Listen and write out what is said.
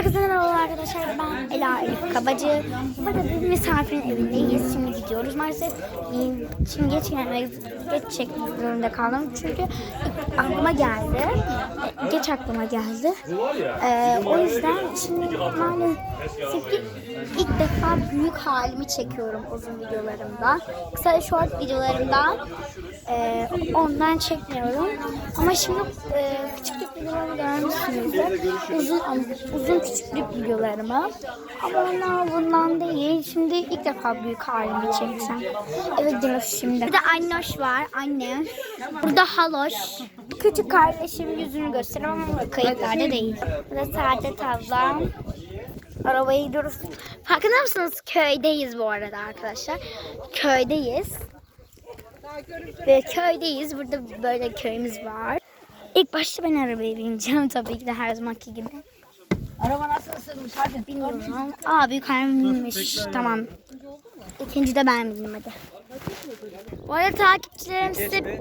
Herkese know. Arkadaşlar. Ben Ela Elif Kabacı. Burada bir misafirin evindeyiz. Şimdi gidiyoruz. Maalesef şimdi geç geç çekmek zorunda kaldım. Çünkü aklıma geldi. Geç aklıma geldi. Ee, o yüzden şimdi maalesef ki ilk defa büyük halimi çekiyorum uzun videolarımda. Kısa short videolarımda e, ondan çekmiyorum. Ama şimdi e, küçüklük videolarımı görmüşsünüzdür. Uzun uzun küçüklük videolarımı. Ama onlar bundan değil. Şimdi ilk defa büyük halimi çekeceğim. Evet Diloş şimdi. Burada Annoş var. Anne. Burada Haloş. Küçük kardeşim yüzünü gösteriyorum ama kayıtlarda değil. Burada Saadet ablam. Arabaya gidiyoruz. Farkında mısınız? Köydeyiz bu arada arkadaşlar. Köydeyiz. Ve köydeyiz. Burada böyle köyümüz var. İlk başta ben arabaya bineceğim tabii ki de her zamanki gibi. Araba nasıl ısınmış hadi. Bilmiyorum. Aa büyük annem binmiş. Tamam. İkinci de ben bindim hadi. Bu arada takipçilerim size